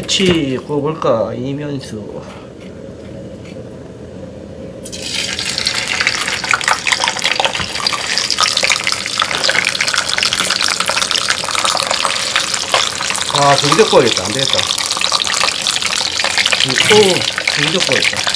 새치 구워볼까? 이면수. 아 정적 구워야겠다. 안 되겠다. 오 정적 구워야겠다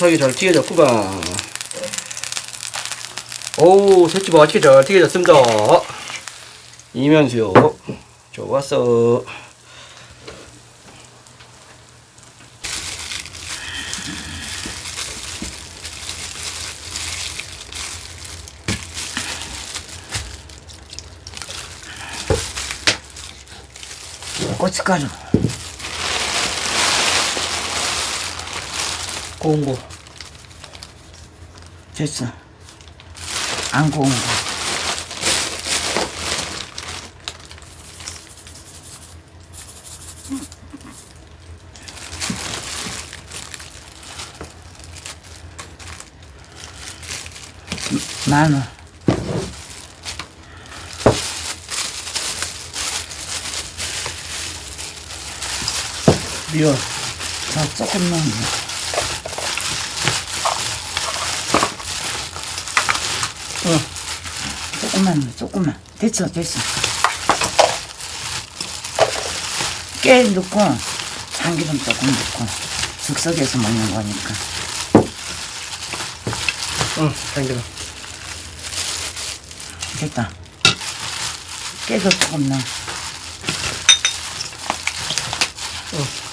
넉넉하게 잘 튀겨졌구만. 오우 새치 맛있게 잘 튀겨졌습니다. 이면수요. 좋았어. 고춧가루. 고운 거 됐어. 안 고운 거. 마늘. 미원 더 조금 넣으면 응. 조금만 조금만. 됐어 됐어 깨 넣고 참기름 조금 넣고 즉석에서 먹는 거니까. 응 참기름. 됐다. 깨도 조금 넣어.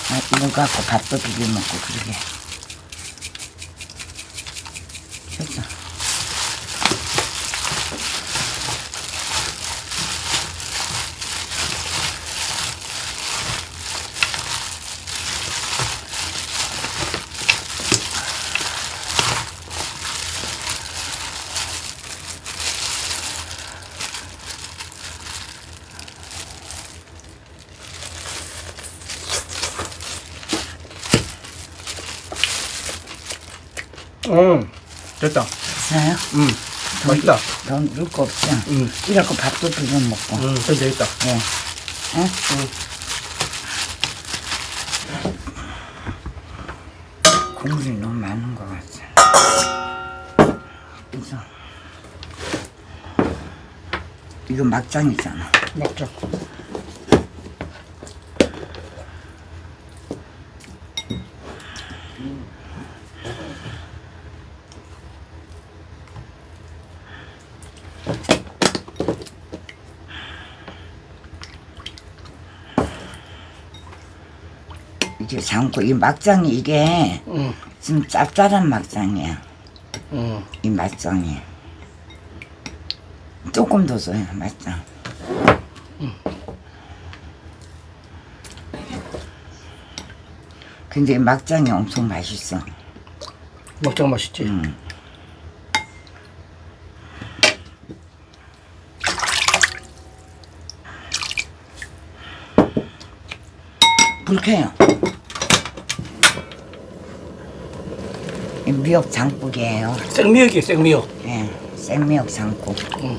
아, 이거 갖고 밥도 비벼 먹고 그러게. 됐어 응 됐다 됐어요? 응 맛있다 더 넣을 거 없죠? 응. 이래갖고 밥도 비벼 먹고 응 됐다 됐다 예. 응? 국물이 너무 많은 것 같아. 이거. 이거 막장이잖아. 먹자 장고 이 막장이 이게 응 지금 짭짤한 막장이야. 응. 이 막장이. 조금 더 줘요 막장. 근데 이 막장이 엄청 맛있어. 먹장 맛있지 응. 불켜요. 이 미역 장국이에요. 생미역이야 생미역 예, 생미역 장국. 응.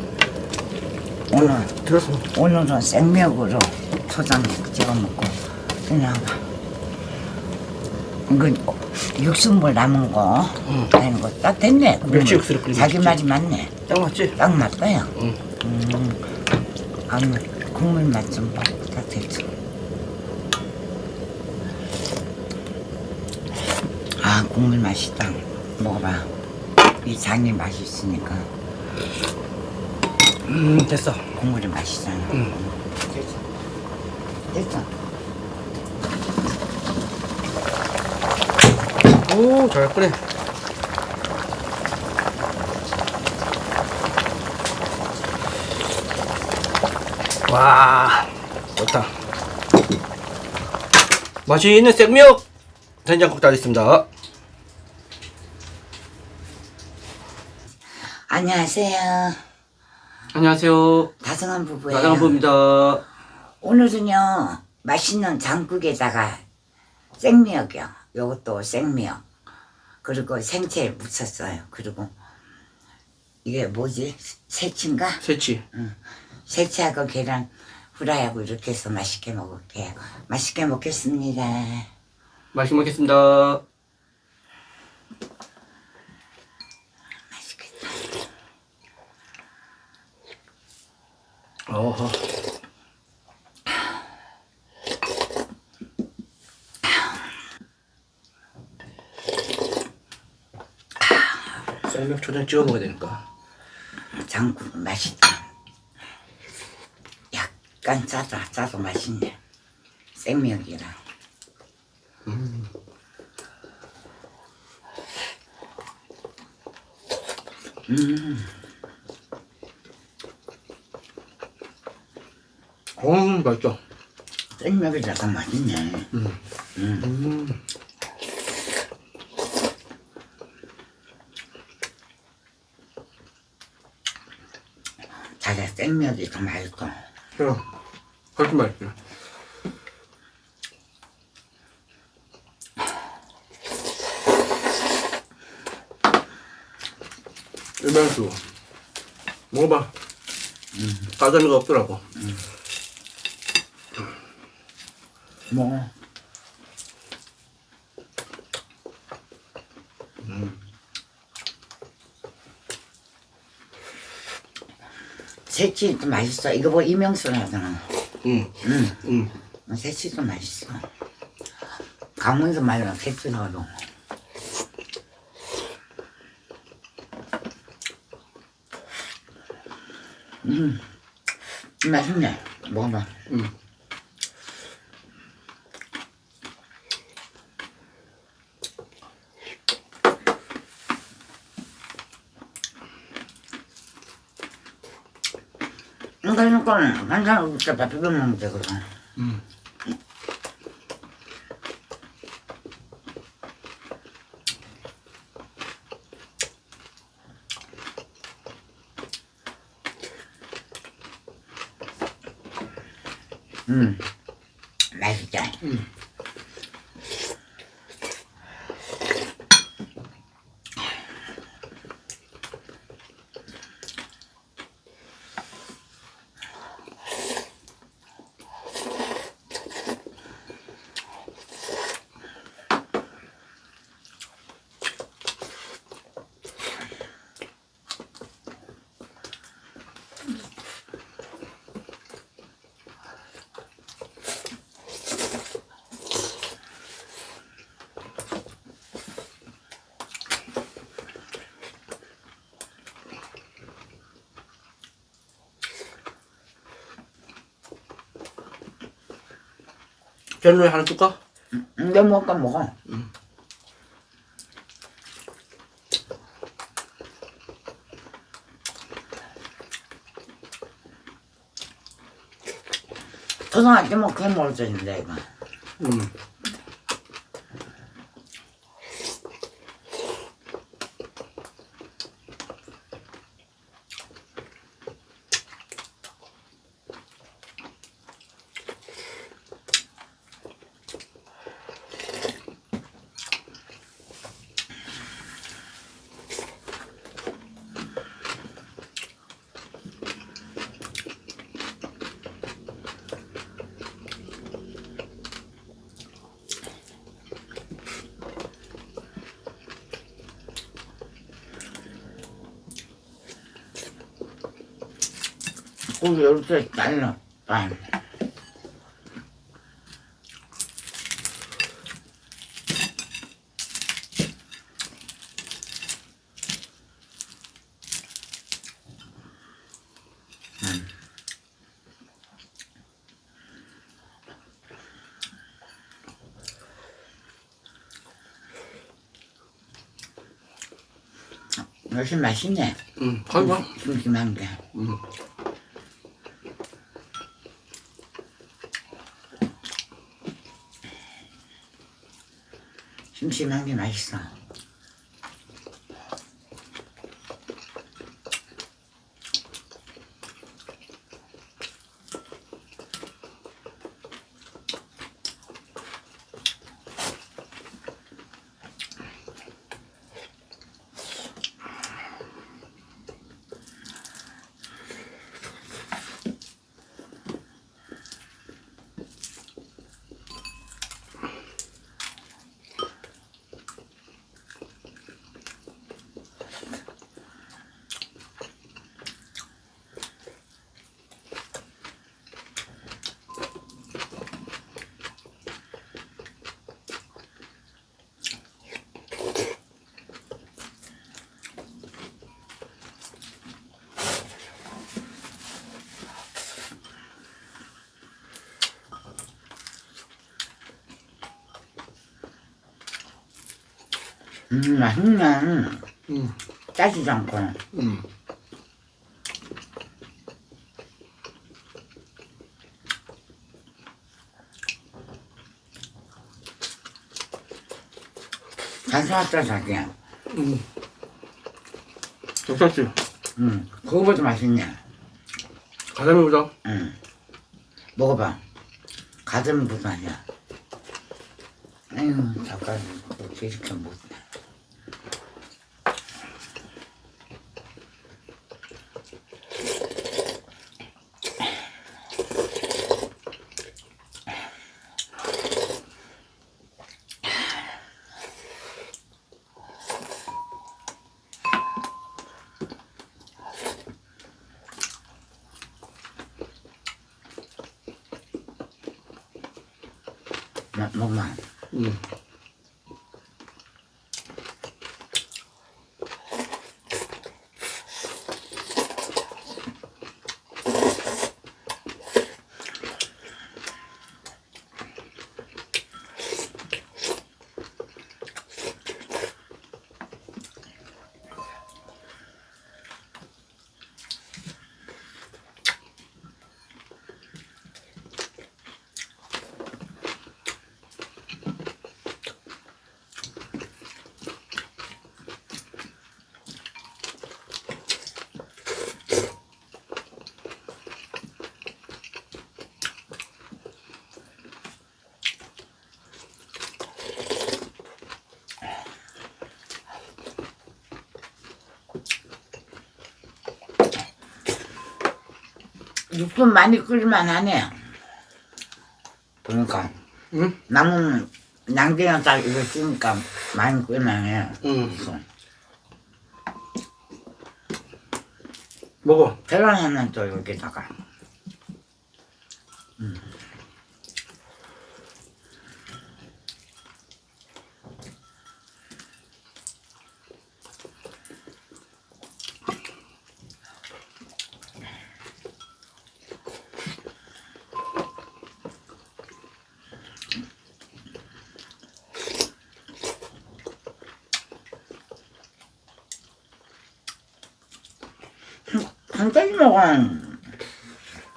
오늘 들었어 오늘은 생미역으로 초장 찍어 먹고 그냥 이거 육수물 남은 거 응. 아니 거딱 됐네. 그러면 멸치 육수를 끓이면 자기. 말이 맞네. 딱 맞지? 딱 맞다요. 응. 음, 아무 국물 맛 좀 봐. 딱 됐죠. 아 국물 맛있다. 먹어봐. 이 장이 맛있으니까 음 됐어 국물이 맛있잖아. 응. 됐어. 됐어. 오 잘 끓여 와 좋다 맛있는 생미역 된장국 다 됐습니다 안녕하세요. 안녕하세요. 다성한 부부예요. 나장부입니다. 오늘은요 맛있는 장국에다가 생미역이요. 요것도 생미역. 그리고 생채 묻혔어요. 그리고 이게 뭐지? 새치인가? 새치. 새치하고 계란 후라이하고 이렇게 해서 맛있게 먹을게요. 맛있게 먹겠습니다. 맛있게 먹겠습니다. 어허. 쌀면 초장 찍어 먹어야 되니까. 장국 맛있다. 약간 짜다. 짜도 맛있네. 생미역이랑. 음, 맛있죠? 생미역이라도 맛있네. 음. 자기가 생미역이 더 맛있어. 그럼, 훨씬 맛있죠. 일반수. 먹어봐. 빠져는 거 없더라고. 뭐. 새치도 맛있어. 이거 뭐 이명수라잖아. 응, 응. 응. 새치도 맛있어. 강원도 말로 새치로도. 음, 맛있네. 먹어봐. 응. 이거는 거는 한잔 이렇게 밥 비벼 먹으면 되거든. 음. 음, 맛있다. 젤로에 하나 줄까? 이제 먹까 먹어. 초등학교 뭐 그냥 먹을 수 있는데 이거. 응. 고기 이렇게 잘라. 아, 훨씬 맛있네. 응. 가져봐. 심심한 게. 응. 심심한 게 맛있어. 음, 맛있네. 음. 짜지도 않고. 음. 단순하다, 자기야. 음. 괜찮지? 응. 그거보다 맛있네. 가자미 보자. 응. 먹어봐. 가자미보다 아니야. 아유, 젓갈 어떻게 이렇 게 먹네. 먹- 먹어봐. 음. 육수 많이 끓일만 하네. 그러니까 응? 남은 양갱을 딱 이거 쓰니까 많이 끓일만 해. 응. 먹어. 계란 하나 또 여기다가. 한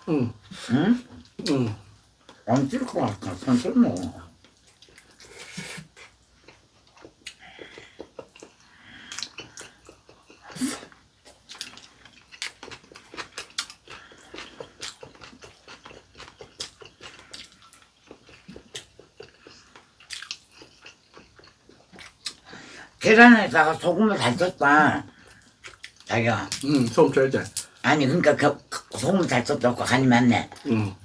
응. 응? 응. 안 찔 것 같아. 천천히 먹어. 계란에다가 소금을 잘 쳤다. 자기가. 응. 소금 돼. 아니, 그러니까 그, 그 소금을 잘 쳤다고 간이 맞네. 응.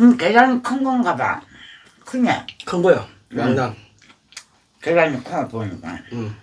응, 계란이 큰 건가 봐. 크네. 큰 거야. 양당. 계란이 커 보니까. 응.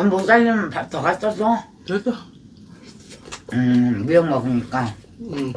밥 못 살려면 밥더 줘. 됐어. 음, 미역 먹으니까. 음.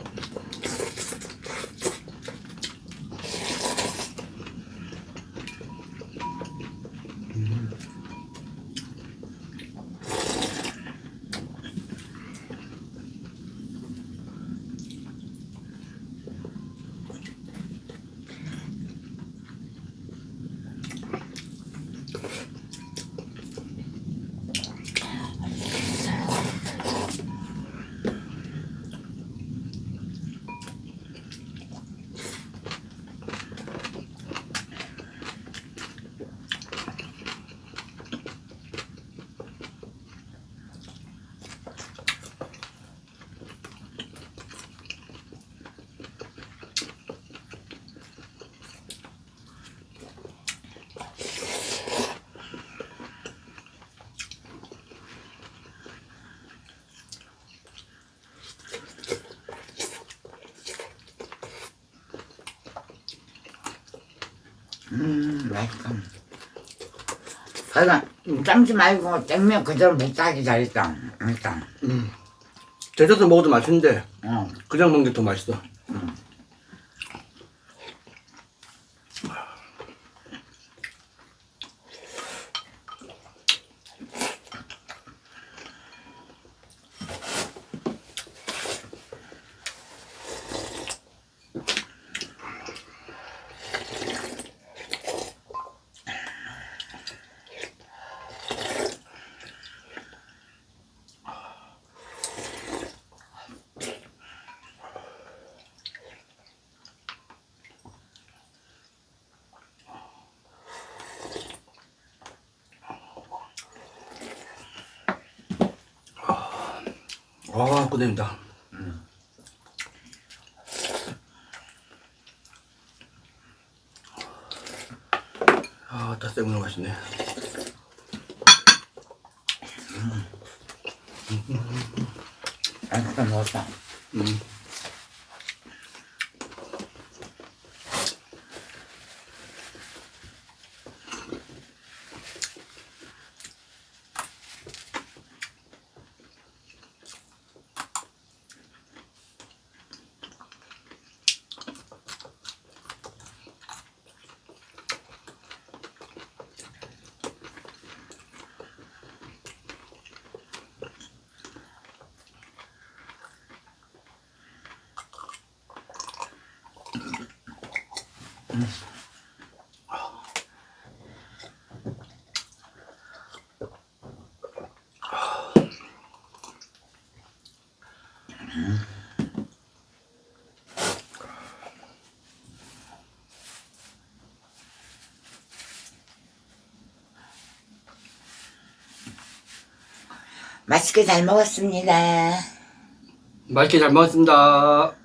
음, 맛있다. 그러니까 짬지 말고 땡면 그대로 먹다 하기 잘했다. 일단. 데쳐서 먹어도 맛있는데 어. 그냥 먹는 게 더 맛있어. 아, 끝냅니다. 아, 다 생으로 맛있네. 맛있다, 먹었다. 음. 맛있게 잘 먹었습니다. 맛있게 잘 먹었습니다.